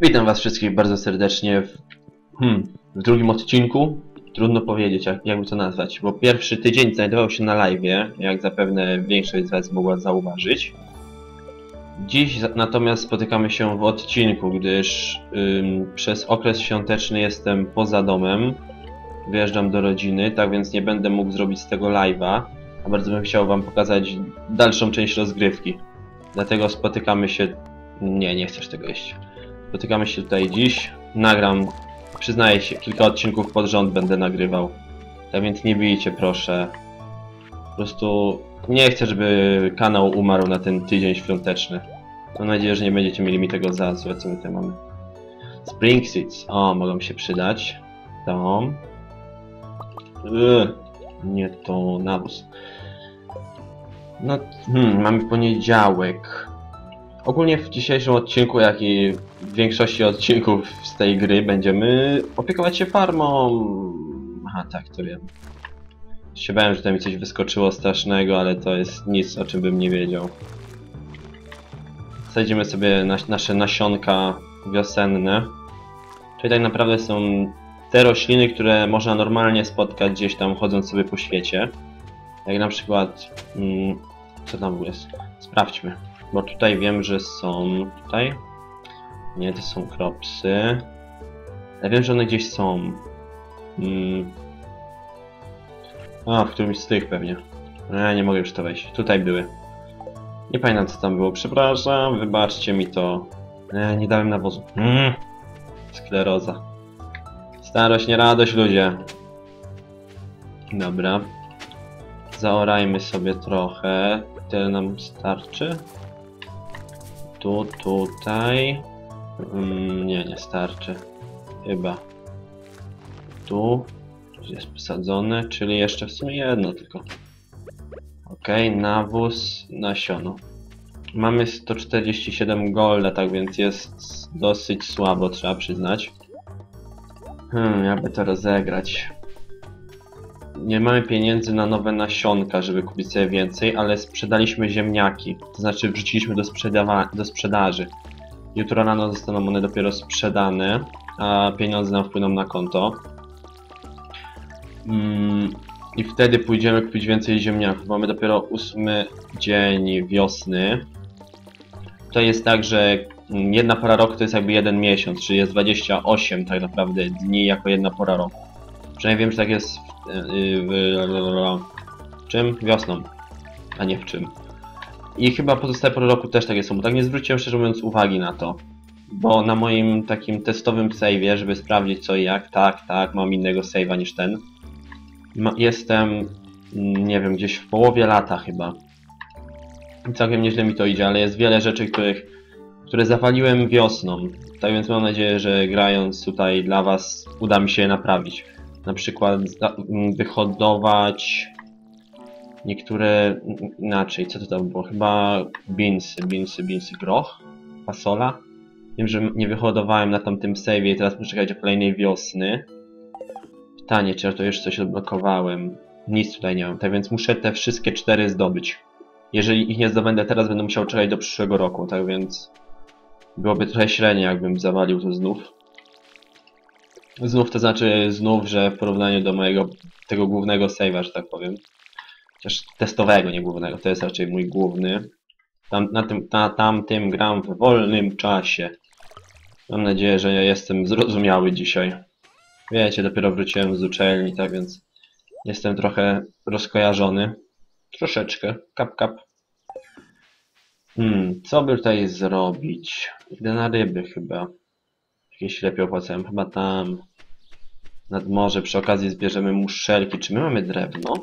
Witam was wszystkich bardzo serdecznie w, hmm, w drugim odcinku. Trudno powiedzieć, jak, jakby to nazwać, bo pierwszy tydzień znajdował się na live, jak zapewne większość z was mogła zauważyć. Dziś natomiast spotykamy się w odcinku, gdyż ym, przez okres świąteczny jestem poza domem. Wyjeżdżam do rodziny, tak więc nie będę mógł zrobić z tego live'a, a bardzo bym chciał wam pokazać dalszą część rozgrywki. Dlatego spotykamy się... Nie, nie chcesz tego jeść. Spotykamy się tutaj dziś. Nagram, przyznaję się, kilka odcinków pod rząd będę nagrywał. Tak więc nie bijcie proszę. Po prostu nie chcę, żeby kanał umarł na ten tydzień świąteczny. Mam nadzieję, że nie będziecie mieli mi tego za złe, co my tutaj mamy. Spring Seeds. O, mogą się przydać. To. Yy, nie to nawóz. No, hmm, mamy poniedziałek. Ogólnie w dzisiejszym odcinku, jak i w większości odcinków z tej gry będziemy opiekować się farmą. Aha, tak, to wiem. Się że tutaj mi coś wyskoczyło strasznego, ale to jest nic, o czym bym nie wiedział. Zajdziemy sobie na, nasze nasionka wiosenne. Czyli tak naprawdę są te rośliny, które można normalnie spotkać gdzieś tam chodząc sobie po świecie. Jak na przykład... Mm, co tam jest? Sprawdźmy. Bo tutaj wiem, że są... Tutaj? Nie, to są kropsy. Ja wiem, że one gdzieś są. Mm. A, w którymś z tych pewnie. Ja nie mogę już to wejść. Tutaj były. Nie pamiętam co tam było. Przepraszam, wybaczcie mi to. Nie, nie dałem nawozu. Mm. Skleroza. Starość, nie radość, ludzie. Dobra. Zaorajmy sobie trochę. Tyle nam starczy. Tu, tutaj. Mm, nie, nie starczy. Chyba. Tu. Jest posadzone, czyli jeszcze w sumie jedno tylko. Ok, nawóz, nasiono. Mamy 147 golda, tak więc jest dosyć słabo, trzeba przyznać. Hmm, jakby to rozegrać. Nie mamy pieniędzy na nowe nasionka, żeby kupić sobie więcej, ale sprzedaliśmy ziemniaki. To znaczy wrzuciliśmy do, sprzedawa- do sprzedaży. Jutro rano zostaną one dopiero sprzedane, a pieniądze nam wpłyną na konto. Mm, I wtedy pójdziemy kupić więcej ziemniaków. Mamy dopiero ósmy dzień wiosny. To jest tak, że jedna pora roku to jest jakby jeden miesiąc, czyli jest 28 tak naprawdę dni jako jedna pora roku. Przynajmniej wiem, że tak jest w, yy, w, w czym? Wiosną, a nie w czym. I chyba pozostałe pory roku też takie są, bo tak nie zwróciłem szczerze mówiąc uwagi na to. Bo na moim takim testowym save'ie, żeby sprawdzić co i jak, tak, tak, mam innego save'a niż ten. Ma, jestem, mm, nie wiem, gdzieś w połowie lata chyba. I Całkiem nieźle mi to idzie, ale jest wiele rzeczy, których, które zawaliłem wiosną. Tak więc mam nadzieję, że grając tutaj dla was uda mi się je naprawić. Na przykład za- m, wyhodować niektóre inaczej, co to tam było? Chyba beansy, beansy, beansy, groch, fasola. Wiem, że nie wyhodowałem na tamtym save'ie i teraz muszę czekać do kolejnej wiosny. Pytanie, czy ja to już coś odblokowałem? Nic tutaj nie mam, tak więc muszę te wszystkie cztery zdobyć. Jeżeli ich nie zdobędę teraz, będę musiał czekać do przyszłego roku, tak więc byłoby trochę średnie, jakbym zawalił to znów. Znów to znaczy znów, że w porównaniu do mojego tego głównego save'a, że tak powiem. Chociaż testowego, nie głównego, to jest raczej mój główny. Tam, na tym, na tamtym gram w wolnym czasie. Mam nadzieję, że ja jestem zrozumiały dzisiaj. Wiecie, dopiero wróciłem z uczelni, tak więc jestem trochę rozkojarzony. Troszeczkę. Kap, kap. Hmm, co by tutaj zrobić? Idę na ryby chyba. Jakieś lepiej opłacałem. Chyba tam. Nad morze. Przy okazji zbierzemy muszelki. Czy my mamy drewno?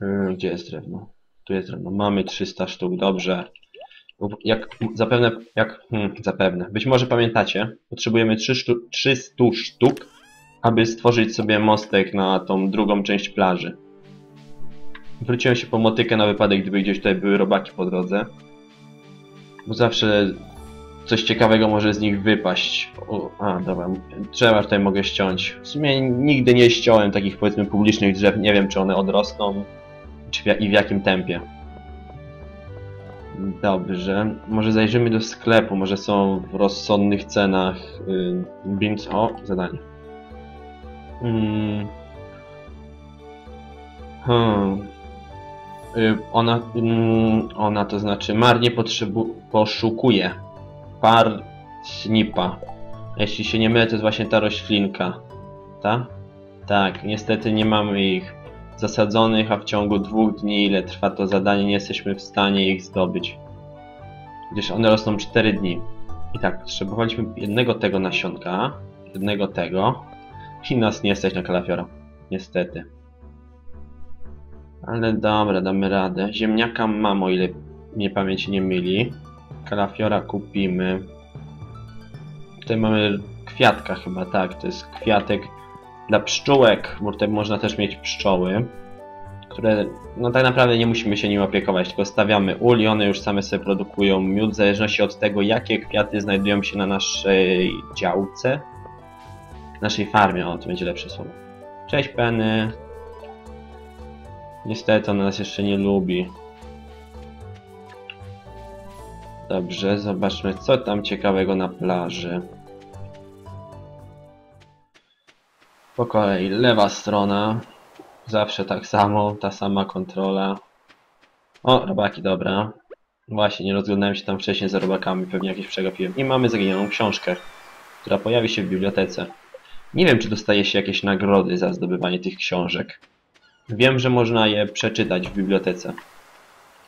Hmm, gdzie jest drewno? Tu jest drewno. Mamy 300 sztuk. Dobrze. Jak zapewne, jak, hmm, zapewne. Być może pamiętacie, potrzebujemy 3 sztu, 300 sztuk, aby stworzyć sobie mostek na tą drugą część plaży. Wróciłem się po motykę na wypadek, gdyby gdzieś tutaj były robaki po drodze. Bo zawsze coś ciekawego może z nich wypaść. O, a, dobra, drzewa tutaj mogę ściąć. W sumie nigdy nie ściąłem takich powiedzmy publicznych drzew, nie wiem czy one odrosną czy w, i w jakim tempie. Dobrze. Może zajrzymy do sklepu, może są w rozsądnych cenach. Yy, Beans. O, zadanie. Mm. Hmm. Y, Ona, mm, ona to znaczy marnie potrzebu poszukuje par snipa. Jeśli się nie mylę, to jest właśnie ta roślinka. Ta? Tak, niestety nie mamy ich zasadzonych, a w ciągu dwóch dni, ile trwa to zadanie, nie jesteśmy w stanie ich zdobyć. Gdyż one rosną 4 dni. I tak, potrzebowaliśmy jednego tego nasionka, jednego tego i nas nie stać na kalafiora. Niestety. Ale dobra, damy radę. Ziemniaka mam, o ile mnie pamięć nie myli. Kalafiora kupimy. Tutaj mamy kwiatka chyba, tak. To jest kwiatek dla pszczółek, bo tutaj można też mieć pszczoły, które no tak naprawdę nie musimy się nim opiekować, tylko stawiamy ul i one już same sobie produkują miód, w zależności od tego, jakie kwiaty znajdują się na naszej działce, naszej farmie, o to będzie lepsze słowo. Cześć Penny. Niestety ona nas jeszcze nie lubi. Dobrze, zobaczmy co tam ciekawego na plaży. Po kolei lewa strona. Zawsze tak samo, ta sama kontrola. O, robaki, dobra. Właśnie, nie rozglądałem się tam wcześniej za robakami, pewnie jakieś przegapiłem. I mamy zaginioną książkę, która pojawi się w bibliotece. Nie wiem, czy dostaje się jakieś nagrody za zdobywanie tych książek. Wiem, że można je przeczytać w bibliotece.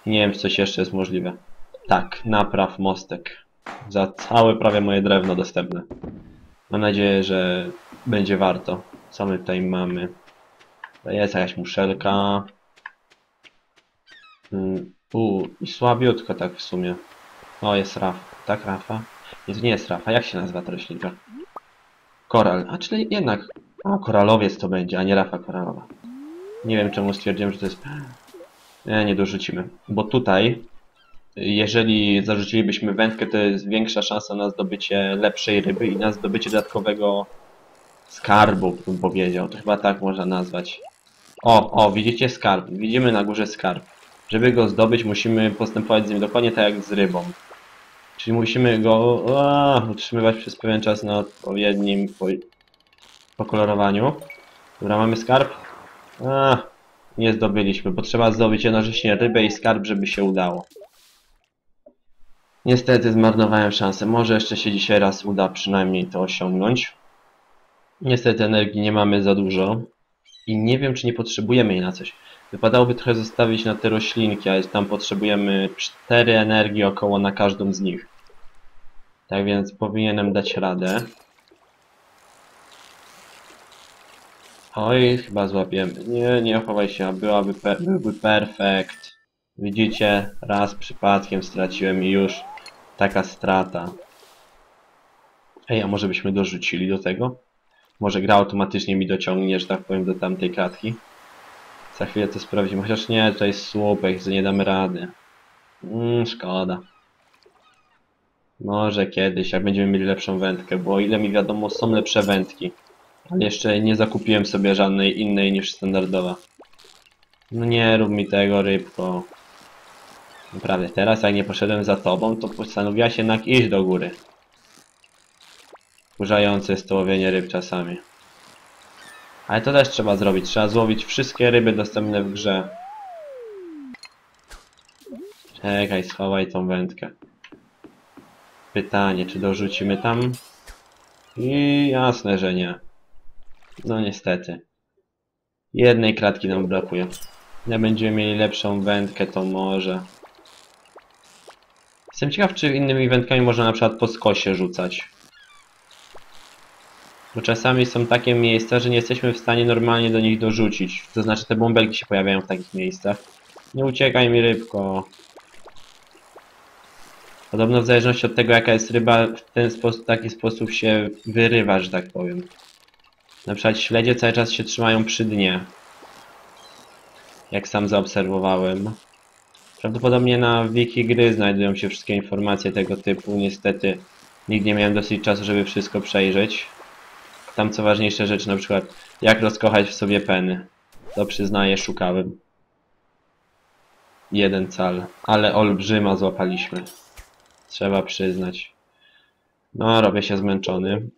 Nie wiem, czy coś jeszcze jest możliwe. Tak, napraw mostek. Za całe prawie moje drewno dostępne. Mam nadzieję, że będzie warto. Co my tutaj mamy? To jest jakaś muszelka. Mm, U, i słabiutko tak w sumie. O, jest Raf. Tak, Rafa? Nie, to nie jest Rafa. Jak się nazywa ta roślinka? Koral. A, czyli jednak... O, koralowiec to będzie, a nie Rafa koralowa. Nie wiem, czemu stwierdziłem, że to jest... Nie, nie dorzucimy. Bo tutaj, jeżeli zarzucilibyśmy wędkę, to jest większa szansa na zdobycie lepszej ryby i na zdobycie dodatkowego skarbu, bym powiedział. To chyba tak można nazwać. O, o, widzicie skarb. Widzimy na górze skarb. Żeby go zdobyć, musimy postępować z nim dokładnie tak jak z rybą. Czyli musimy go utrzymywać przez pewien czas na odpowiednim po, pokolorowaniu. Dobra, mamy skarb. A, nie zdobyliśmy, bo trzeba zdobyć jednocześnie rybę i skarb, żeby się udało. Niestety zmarnowałem szansę. Może jeszcze się dzisiaj raz uda przynajmniej to osiągnąć. Niestety energii nie mamy za dużo. I nie wiem, czy nie potrzebujemy jej na coś. Wypadałoby trochę zostawić na te roślinki, ale tam potrzebujemy 4 energii około na każdą z nich. Tak więc powinienem dać radę. Oj, chyba złapiemy. Nie, nie chowaj się, a byłaby pe byłby perfekt. Widzicie, raz przypadkiem straciłem i już taka strata. Ej, a może byśmy dorzucili do tego? Może gra automatycznie mi dociągnie, że tak powiem, do tamtej klatki. Za chwilę to sprawdzimy. Chociaż nie, tutaj jest słupek, że nie damy rady. Mmm, szkoda. Może kiedyś, jak będziemy mieli lepszą wędkę, bo o ile mi wiadomo, są lepsze wędki. Ale jeszcze nie zakupiłem sobie żadnej innej niż standardowa. No nie rób mi tego, rybko. Naprawdę, teraz jak nie poszedłem za tobą, to postanowiła się jednak iść do góry. Wkurzające jest to łowienie ryb czasami. Ale to też trzeba zrobić. Trzeba złowić wszystkie ryby dostępne w grze. Czekaj, schowaj tą wędkę. Pytanie, czy dorzucimy tam? I jasne, że nie. No niestety. Jednej kratki nam brakuje. Jak będziemy mieli lepszą wędkę, to może. Jestem ciekaw, czy innymi wędkami można na przykład po skosie rzucać. Bo czasami są takie miejsca, że nie jesteśmy w stanie normalnie do nich dorzucić. To znaczy te bąbelki się pojawiają w takich miejscach. Nie uciekaj mi rybko. Podobno w zależności od tego jaka jest ryba, w ten sposób, taki sposób się wyrywa, że tak powiem. Na przykład śledzie cały czas się trzymają przy dnie. Jak sam zaobserwowałem. Prawdopodobnie na wiki gry znajdują się wszystkie informacje tego typu. Niestety nigdy nie miałem dosyć czasu, żeby wszystko przejrzeć. Tam co ważniejsze rzeczy, na przykład jak rozkochać w sobie peny. To przyznaję, szukałem. jeden cal. Ale olbrzyma złapaliśmy. Trzeba przyznać. No, robię się zmęczony.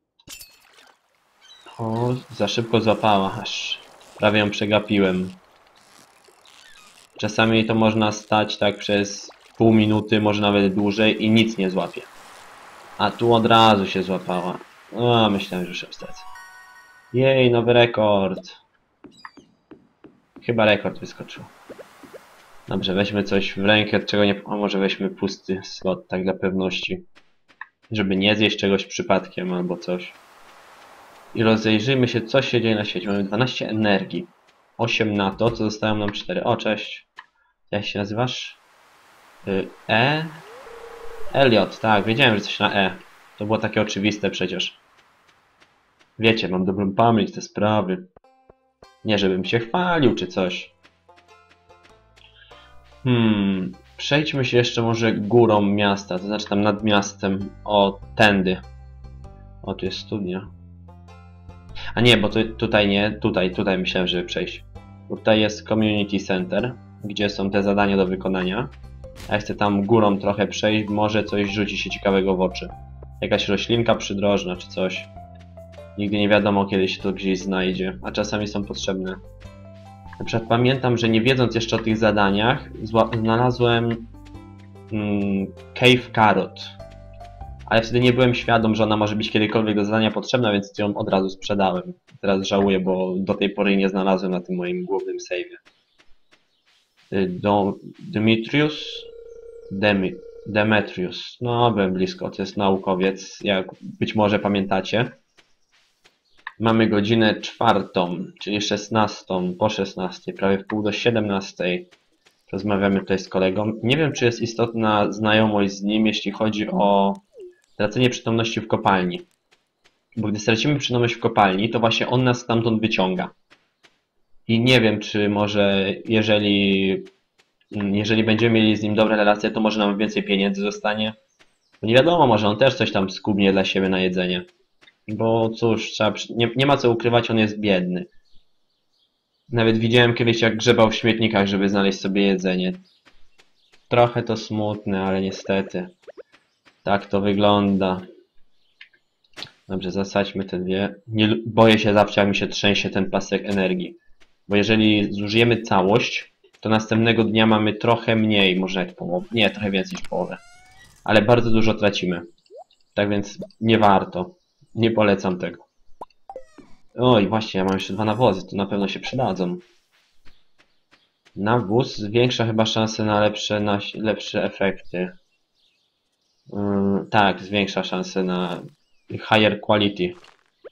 O, za szybko złapała, aż prawie ją przegapiłem. Czasami to można stać tak przez pół minuty, może nawet dłużej i nic nie złapie. A tu od razu się złapała. O, myślałem, że już wstecz. Jej, nowy rekord. Chyba rekord wyskoczył. Dobrze, weźmy coś w rękę, czego nie... A może weźmy pusty slot, tak dla pewności. Żeby nie zjeść czegoś przypadkiem albo coś. I rozejrzyjmy się, co się dzieje na świecie. Mamy 12 energii. 8 na to, co zostają nam 4. O, cześć. Jak się nazywasz? Y, E? Elliot, tak, wiedziałem, że coś na E. To było takie oczywiste przecież. Wiecie, mam dobrą pamięć te sprawy. Nie, żebym się chwalił czy coś. Hmm, przejdźmy się jeszcze może górą miasta, to znaczy tam nad miastem, o tędy. O, tu jest studnia. A nie, bo tu, tutaj nie, tutaj, tutaj myślałem, żeby przejść. Tutaj jest Community Center, gdzie są te zadania do wykonania. Ja chcę tam górą trochę przejść, może coś rzuci się ciekawego w oczy. Jakaś roślinka przydrożna czy coś. Nigdy nie wiadomo, kiedy się to gdzieś znajdzie, a czasami są potrzebne. Na przykład pamiętam, że nie wiedząc jeszcze o tych zadaniach, znalazłem mm, Cave Carrot. Ale wtedy nie byłem świadom, że ona może być kiedykolwiek do zadania potrzebna, więc ją od razu sprzedałem. Teraz żałuję, bo do tej pory nie znalazłem na tym moim głównym save'ie. Do, Demetrius? Demi, Demetrius. No, byłem blisko. To jest naukowiec, jak być może pamiętacie. Mamy godzinę czwartą, czyli szesnastą, po szesnastej, prawie w pół do siedemnastej. Rozmawiamy tutaj z kolegą. Nie wiem, czy jest istotna znajomość z nim, jeśli chodzi o tracenie przytomności w kopalni. Bo gdy stracimy przytomność w kopalni, to właśnie on nas stamtąd wyciąga. I nie wiem, czy może jeżeli, jeżeli będziemy mieli z nim dobre relacje, to może nam więcej pieniędzy zostanie. Nie wiadomo, może on też coś tam skubnie dla siebie na jedzenie. Bo cóż, trzeba, nie, nie ma co ukrywać, on jest biedny. Nawet widziałem kiedyś, jak grzebał w śmietnikach, żeby znaleźć sobie jedzenie. Trochę to smutne, ale niestety. Tak to wygląda. Dobrze, zasadźmy te dwie. Nie, boję się zawsze, jak mi się trzęsie ten pasek energii. Bo jeżeli zużyjemy całość, to następnego dnia mamy trochę mniej, może jak połowę. Nie, trochę więcej niż połowę. Ale bardzo dużo tracimy. Tak więc nie warto. Nie polecam tego. Oj, właśnie, ja mam jeszcze dwa nawozy, to na pewno się przydadzą. Nawóz zwiększa chyba szanse na lepsze, na lepsze efekty. Yy, tak, zwiększa szanse na higher quality.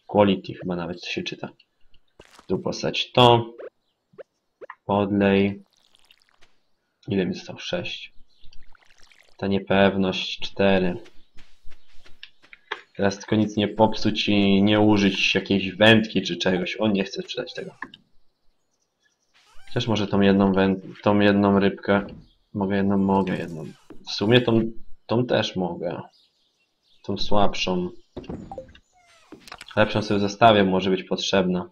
Quality chyba nawet to się czyta. Tu postać to. Podlej. Ile mi zostało? 6. Ta niepewność 4. Teraz tylko nic nie popsuć i nie użyć jakiejś wędki czy czegoś. On nie chce sprzedać tego. Chociaż może tą jedną tą jedną rybkę. Mogę jedną, mogę jedną. W sumie tą, tą też mogę. Tą słabszą. Lepszą sobie zostawię, może być potrzebna.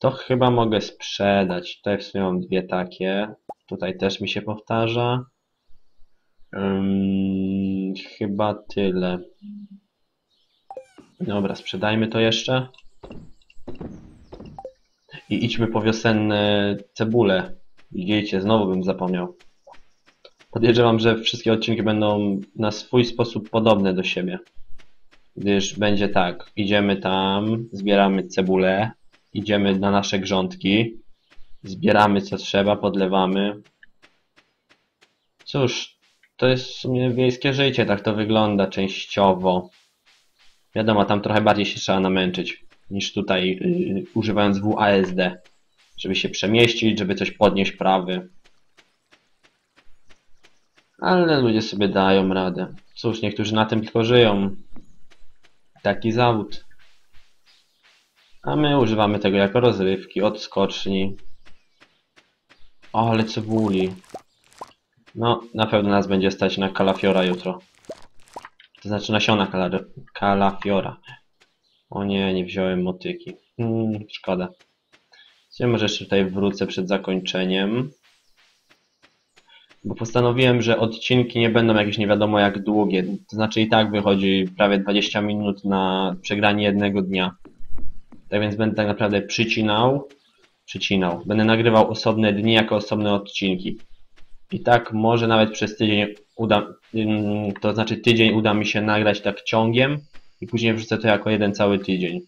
To chyba mogę sprzedać. Tutaj w sumie mam dwie takie. Tutaj też mi się powtarza. Um, chyba tyle. Dobra, sprzedajmy to jeszcze. I idźmy po wiosenne cebule. Widzicie, znowu bym zapomniał. Podejrzewam, że wszystkie odcinki będą na swój sposób podobne do siebie. Gdyż będzie tak, idziemy tam, zbieramy cebulę, idziemy na nasze grządki, zbieramy co trzeba, podlewamy. Cóż, to jest w sumie wiejskie życie, tak to wygląda częściowo. Wiadomo, tam trochę bardziej się trzeba namęczyć niż tutaj yy, używając WASD, żeby się przemieścić, żeby coś podnieść prawy. Ale ludzie sobie dają radę. Cóż, niektórzy na tym tylko żyją. Taki zawód. A my używamy tego jako rozrywki, odskoczni. O, ale cebuli. No, na pewno nas będzie stać na kalafiora jutro. To znaczy nasiona kala, kalafiora. O nie, nie wziąłem motyki. Hmm, szkoda. Ja może jeszcze tutaj wrócę przed zakończeniem. Bo postanowiłem, że odcinki nie będą jakieś nie wiadomo jak długie. To znaczy i tak wychodzi prawie 20 minut na przegranie jednego dnia. Tak więc będę tak naprawdę przycinał, przycinał. Będę nagrywał osobne dni jako osobne odcinki. I tak może nawet przez tydzień uda, to znaczy tydzień uda mi się nagrać tak ciągiem i później wrzucę to jako jeden cały tydzień.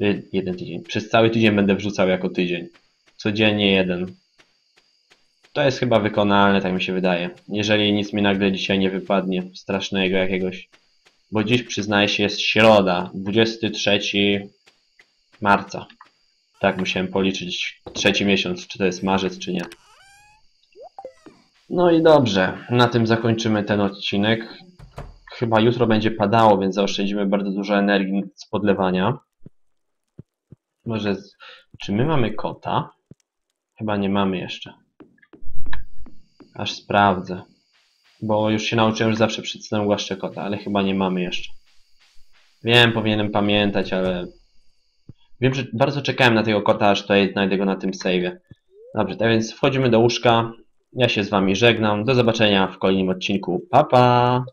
Y, jeden tydzień. Przez cały tydzień będę wrzucał jako tydzień. Codziennie jeden. To jest chyba wykonalne, tak mi się wydaje. Jeżeli nic mi nagle dzisiaj nie wypadnie strasznego jakiegoś. Bo dziś przyznaję się jest środa, 23 marca. Tak, musiałem policzyć trzeci miesiąc, czy to jest marzec, czy nie. No i dobrze, na tym zakończymy ten odcinek. Chyba jutro będzie padało, więc zaoszczędzimy bardzo dużo energii z podlewania. Może, z... czy my mamy kota? Chyba nie mamy jeszcze. Aż sprawdzę. Bo już się nauczyłem, że zawsze przed snem głaszczę kota, ale chyba nie mamy jeszcze. Wiem, powinienem pamiętać, ale... Wiem, że bardzo czekałem na tego kota, aż tutaj znajdę go na tym save'ie. Dobrze, tak więc wchodzimy do łóżka. Ja się z wami żegnam. Do zobaczenia w kolejnym odcinku. Pa, pa!